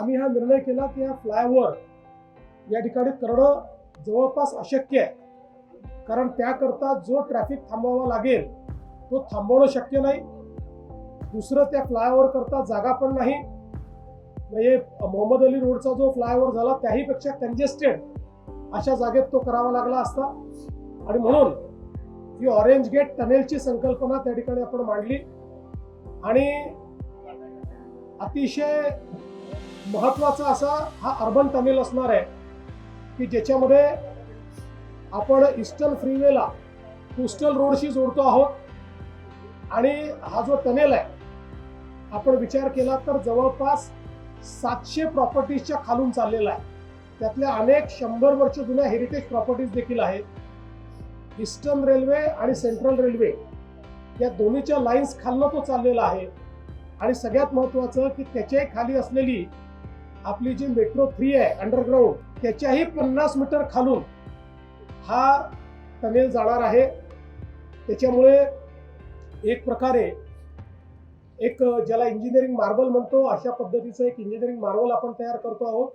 आम्ही हा निर्णय केला की हा फ्लायओव्हर या ठिकाणी करणं जवळपास अशक्य आहे. कारण त्याकरता जो ट्रॅफिक थांबवावा लागेल तो थांबवणं शक्य नाही. दुसरं त्या फ्लायओव्हर करता जागा पण नाही. म्हणजे मोहम्मद अली रोडचा जो फ्लायओव्हर झाला त्याही पेक्षा कंजेस्टेड अशा जागेत तो करावा लागला असता. आणि म्हणून ही ऑरेंज गेट टनेलची संकल्पना त्या ठिकाणी आपण मांडली. आणि अतिशय महत्त्वाचा असा हा अर्बन टनेल असणार आहे की ज्याच्यामध्ये आपण ईस्टर्न फ्रीवेला कोस्टल रोडशी जोडतो आहोत. आणि हा जो टनेल आहे आपण विचार केला तर जवळपास सातशे प्रॉपर्टीजच्या खालून चाललेला आहे. त्यातल्या अनेक शंभर वर्ष जुन्या हेरिटेज प्रॉपर्टीज देखील आहेत. ईस्टर्न रेल्वे आणि सेंट्रल रेल्वे या दोन्हीच्या लाईन्स खालनं तो चाललेला आहे. आणि सगळ्यात महत्त्वाचं की त्याच्याही खाली असलेली आपली जी मेट्रो थ्री आहे अंडरग्राऊंड त्याच्याही पन्नास मीटर खालून हा टनेल जाणार आहे. त्याच्यामुळे एक प्रकारे एक ज्याला इंजिनिअरिंग मार्बल म्हणतो अशा पद्धतीचं एक इंजिनिअरिंग मार्बल आपण तयार करतो आहोत.